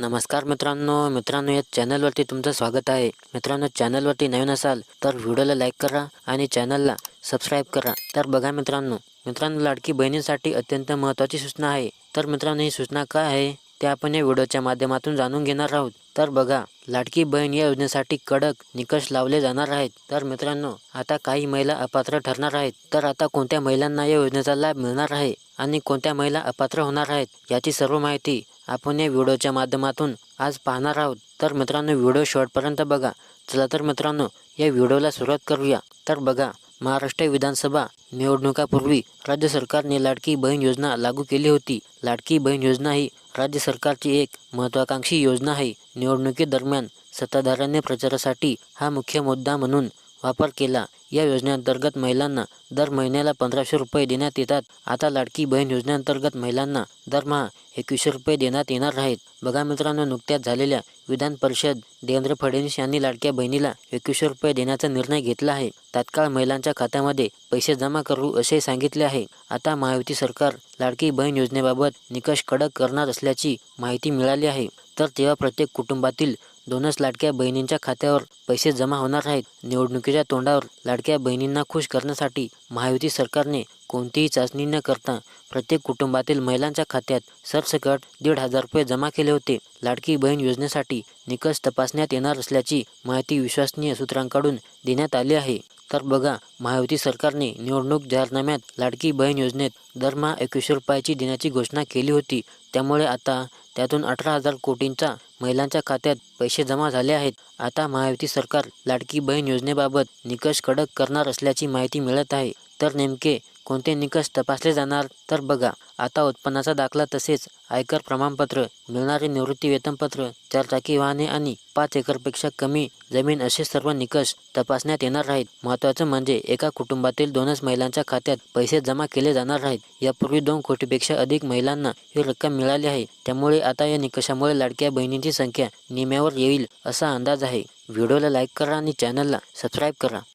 नमस्कार मित्रांनो मित्रांनो या चॅनलवरती तुमचं स्वागत आहे. मित्रांनो चॅनलवरती नवीन असाल तर व्हिडिओला लाईक करा आणि चॅनलला सबस्क्राईब करा. तर बघा मित्रांनो मित्रांनो लाडकी बहिणींसाठी अत्यंत महत्त्वाची सूचना आहे. तर मित्रांनो ही सूचना काय आहे? ते आपण या व्हिडिओच्या माध्यमातून जाणून घेणार आहोत. तर बघा लाडकी बहीण या योजनेसाठी कडक निकष लावले जाणार आहेत. तर मित्रांनो आता काही महिला अपात्र ठरणार आहेत. तर आता कोणत्या महिलांना या योजनेचा लाभ मिळणार आहे? आणि कोणत्या महिला अपात्र होणार आहेत याची सर्व माहिती आपण या व्हिडिओच्या माध्यमातून आज पाहणार आहोत. तर मित्रांनो व्हिडिओ शेवटपर्यंत बघा. चला तर मित्रांनो या व्हिडिओला सुरुवात करूया. तर बघा महाराष्ट्र विधानसभा निवडणुकापूर्वी राज्य सरकारने लाडकी बहीण योजना लागू केली होती. लाडकी बहीण योजना ही राज्य सरकारची एक महत्त्वाकांक्षी योजना आहे. निवडणुकीदरम्यान सत्ताधाऱ्यांनी प्रचारासाठी हा मुख्य मुद्दा म्हणून वापर केला. या योजनेअंतर्गत महिलांना दर महिन्याला पंधराशे रुपये देण्यात येतात. आता लाडकी बहीण योजनेअंतर्गत महिलांना दरमहा एकवीसशे रुपये देण्यात येणार आहेत. बघा मित्रांनो नुकत्याच झालेल्या विधान परिषद देवेंद्र फडणवीस यांनी लाडक्या बहिणीला एकवीसशे रुपये देण्याचा निर्णय घेतला आहे. तात्काळ महिलांच्या खात्यामध्ये पैसे जमा करू असे सांगितले आहे. आता महायुती सरकार लाडकी बहीण योजनेबाबत निकष कडक करणार असल्याची माहिती मिळाली आहे. तर तेव्हा प्रत्येक कुटुंबातील दोनच लाडक्या बहिणींच्या खात्यावर पैसे जमा होणार आहेत. निवडणुकीच्या तोंडावर लाडक्या बहिणींना खुश करण्यासाठी महायुती सरकारने कोणतीही चाचणी न करता प्रत्येक कुटुंबातील महिलांच्या खात्यात सरसकट दीड हजार रुपये जमा केले होते. लाडकी बहीण योजनेसाठी निकष तपासण्यात येणार असल्याची माहिती विश्वसनीय सूत्रांकडून देण्यात आली आहे. तर बघा महायुती सरकारने निवडणूक जाहीरनाम्यात लाडकी बहीण योजनेत दरमहा एकवीसशे रुपयाची देण्याची घोषणा केली होती. त्यामुळे आता त्यातून अठरा हजार कोटींचा महिलांच्या खात्यात पैसे जमा झाले आहेत. आता महायुती सरकार लाडकी बहीण योजनेबाबत निकष कडक करणार असल्याची माहिती मिळत आहे. तर नेमके कोणते निकष तपासले जाणार तर बघा. आता उत्पन्नाचा दाखला तसेच आयकर प्रमाणपत्र मिळणारे निवृत्ती वेतनपत्र चारचाकी वाहने आणि पाच एकरपेक्षा कमी जमीन असे सर्व निकष तपासण्यात येणार आहेत. महत्त्वाचं म्हणजे एका कुटुंबातील दोनच महिलांच्या खात्यात पैसे जमा केले जाणार आहेत. यापूर्वी दोन कोटीपेक्षा अधिक महिलांना ही रक्कम मिळाली आहे. त्यामुळे आता या निकषामुळे लाडक्या बहिणींची संख्या निम्यावर येईल असा अंदाज आहे. व्हिडिओला लाईक करा आणि चॅनलला सबस्क्राईब करा.